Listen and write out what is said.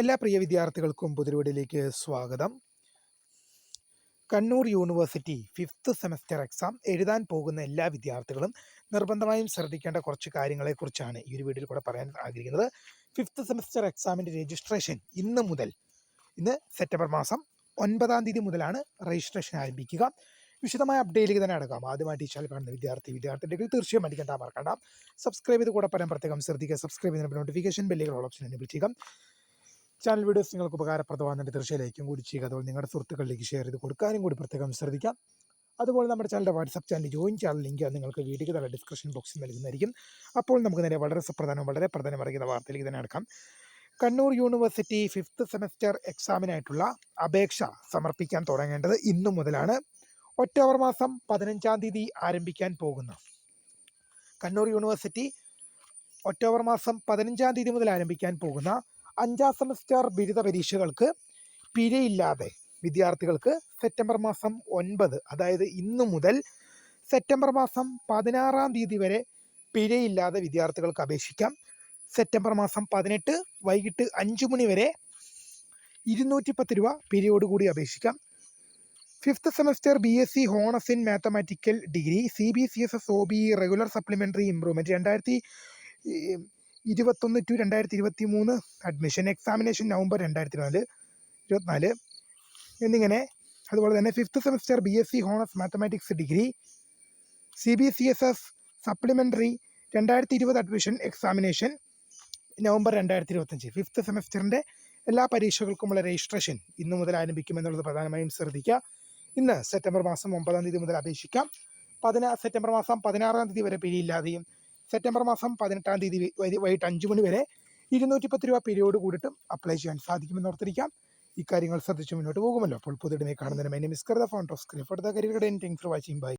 എല്ലാ പ്രിയ വിദ്യാർത്ഥികൾക്കും പുതിരുവടിയിലേക്ക് സ്വാഗതം. Kannur university fifth semester exam എഴുതാൻ പോകുന്ന എല്ലാ വിദ്യാർത്ഥികളും നിർബന്ധമായും ശ്രദ്ധിക്കേണ്ട കുറച്ച് കാര്യങ്ങളെക്കുറിച്ചാണ് ഈ ഒരു വീഡിയോയിൽ കൂടെ പറയാൻ ആഗ്രഹിക്കുന്നത്. ഫിഫ്ത്ത് സെമസ്റ്റർ എക്സാമിന്റെ രജിസ്ട്രേഷൻ ഇന്ന് മുതൽ ഇന്ന് സെപ്റ്റംബർ മാസം ഒൻപതാം തീയതി മുതലാണ് രജിസ്ട്രേഷൻ ആരംഭിക്കുക. വിശദമായ അപ്ഡേറ്റിലേക്ക് തന്നെ അടക്കാം ആദ്യമായിട്ട് ഈ കാണുന്ന വിദ്യാർത്ഥി വിദ്യാർത്ഥികൾ തീർച്ചയായും അടിക്കേണ്ട മറക്കണ്ട. സബ്സ്ക്രൈബ് ചെയ്ത് കൂടെ പറയാൻ പ്രത്യേകം ശ്രദ്ധിക്കുക. സബ്സ്ക്രൈബ് ചെയ്യുന്ന നോട്ടിഫിക്കേഷൻ ബെല്ലുകൾ ഓപ്ഷൻ എനേബിൾ ചെയ്യുക. ചാനൽ വീഡിയോസ് നിങ്ങൾക്ക് ഉപകാരപ്രദമാകുന്നുണ്ട്. തീർച്ചയായും ലൈക്കും കൂടി ചെയ്യുക. അതുപോലെ നിങ്ങളുടെ സുഹൃത്തുക്കളിലേക്ക് ഷെയർ ചെയ്ത് കൊടുക്കാനും കൂടി പ്രത്യേകം ശ്രദ്ധിക്കാം. അതുപോലെ നമ്മുടെ ചാനലിന്റെ WhatsApp channel join channel link നിങ്ങൾക്ക് വീഡിയോ തന്നെ ഡിസ്ക്രിപ്ഷൻ ബോക്സിൽ നൽകുന്നതായിരിക്കും. അപ്പോൾ നമുക്ക് നേരെ വളരെ സുപ്രധാനം വളരെ പ്രധാനം അറിയുന്ന വാർത്തയിലേക്ക് തന്നെ അടക്കാം കണ്ണൂർ യൂണിവേഴ്സിറ്റി ഫിഫ്ത്ത് സെമസ്റ്റർ എക്സാമിനായിട്ടുള്ള അപേക്ഷ സമർപ്പിക്കാൻ തുടങ്ങേണ്ടത് ഇന്നു മുതലാണ്. ഒക്ടോബർ മാസം പതിനഞ്ചാം തീയതി ആരംഭിക്കാൻ പോകുന്നു കണ്ണൂർ യൂണിവേഴ്സിറ്റി ഒക്ടോബർ മാസം പതിനഞ്ചാം തീയതി മുതൽ ആരംഭിക്കാൻ പോകുന്ന അഞ്ചാം സെമസ്റ്റർ ബിരുദ പരീക്ഷകൾക്ക് പിഴയില്ലാതെ വിദ്യാർത്ഥികൾക്ക് സെപ്റ്റംബർ മാസം ഒൻപത് അതായത് ഇന്നു മുതൽ സെപ്റ്റംബർ മാസം പതിനാറാം തീയതി വരെ പിഴയില്ലാതെ വിദ്യാർത്ഥികൾക്ക് അപേക്ഷിക്കാം. സെപ്റ്റംബർ മാസം പതിനെട്ട് വൈകിട്ട് അഞ്ച് മണി വരെ ഇരുന്നൂറ്റി പത്ത് രൂപ പിഴയോടുകൂടി അപേക്ഷിക്കാം. Fifth semester B S C honours in mathematical degree C B C S S O B regular supplementary improvement രണ്ടായിരത്തി ഇരുപത്തൊന്ന് ടു രണ്ടായിരത്തി ഇരുപത്തി മൂന്ന് അഡ്മിഷൻ എക്സാമിനേഷൻ നവംബർ രണ്ടായിരത്തി നാല് ഇരുപത്തിനാല്. എന്നിങ്ങനെ അതുപോലെ തന്നെ fifth semester B S C honours mathematics degree C B C S S supplementary രണ്ടായിരത്തി ഇരുപത് അഡ്മിഷൻ എക്സാമിനേഷൻ നവംബർ രണ്ടായിരത്തി ഇരുപത്തഞ്ച് ഫിഫ്ത്ത് സെമസ്റ്ററിന്റെ എല്ലാ പരീക്ഷകൾക്കുമുള്ള രജിസ്ട്രേഷൻ ഇന്നു മുതൽ ആരംഭിക്കുമെന്നുള്ളത് പ്രധാനമായും ശ്രദ്ധിക്കുക. ഇന്ന് സെപ്റ്റംബർ മാസം ഒമ്പതാം തീയതി മുതൽ അപേക്ഷിക്കാം. പതിനാ സെപ്റ്റംബർ മാസം പതിനാറാം തീയതി വരെ പിരിയില്ലാതെയും സെപ്റ്റംബർ മാസം പതിനെട്ടാം തീയതി വൈകിട്ട് അഞ്ച് മണി വരെ ഇരുന്നൂറ്റി പത്ത് രൂപ പിരിയോട് കൂടിയിട്ടും അപ്ലൈ ചെയ്യാൻ സാധിക്കുമെന്ന് ഓർത്തിരിക്കാം. ഇക്കാര്യങ്ങൾ ശ്രദ്ധിച്ച് മുന്നോട്ട് പോകുമല്ലോ. അപ്പോൾ പുതിയ കാണുന്നതിന് my Khurda founder of the career thanks for watching bye